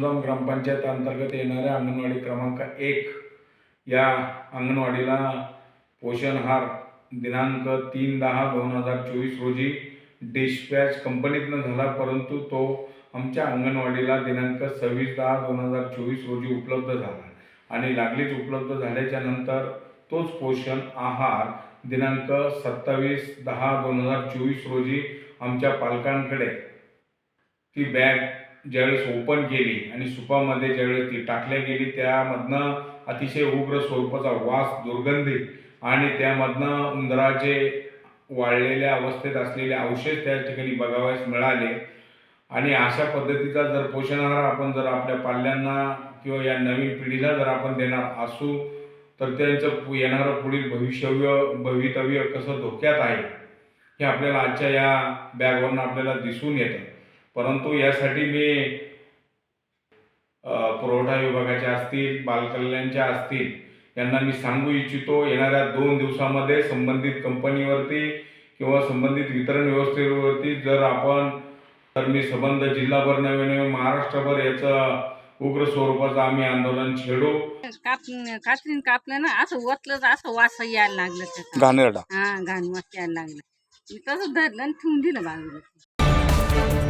कदम ग्रामपंचायत अंतर्गत येणाऱ्या अंगणवाडी क्रमांक एक या अंगणवाडीला पोषण आहार दिनांक तीन दहा दोन हजार चोवीस रोजी डिस्पॅच कंपनीतनं झाला परंतु तो आमच्या अंगणवाडीला दिनांक सव्वीस दहा दोन हजार चोवीस रोजी उपलब्ध झाला आणि लागलीच उपलब्ध झाल्याच्यानंतर तोच पोषण आहार दिनांक सत्तावीस दहा दोन हजार चोवीस रोजी आमच्या पालकांकडे ती बॅग ज्यावेळेस ओपन केली आणि सुपामध्ये ज्यावेळेस ती टाकल्या गेली त्यामधनं अतिशय उग्र स्वरूपाचा वास दुर्गंधी आणि त्यामधनं उंदराचे वाळलेल्या अवस्थेत असलेले अवशेष त्या ठिकाणी बघावयास मिळाले. आणि अशा पद्धतीचा जर पोषण आहार आपण जर आपल्या पाल्यांना किंवा या नवीन पिढीला जर आपण देणार असू तर त्यांचं पु- येणारं पुढील भविष्यव्य भवितव्य कसं धोक्यात आहे हे आपल्याला आजच्या या बॅगवरून आपल्याला दिसून येतं. परंतु यासाठी मी पुरवठा विभागाच्या असतील बालकल्याणच्या असतील यांना मी सांगू इच्छितो येणाऱ्या दोन दिवसामध्ये संबंधित कंपनीवरती किंवा संबंधित वितरण व्यवस्थेवरती जर आपण तर मी संबंध जिल्हाभर नव्हे नव्हे महाराष्ट्रभर याचं उग्र स्वरूपाचं आम्ही आंदोलन छेडू. काप कात्रीन कापलं ना असं ओतलं तर असं वास यायला लागलं त्याचा. घाणेरडा. हा घाण वास यायला लागलं. मी तसं धरलं आणि ठेवून दिलं बाजूला.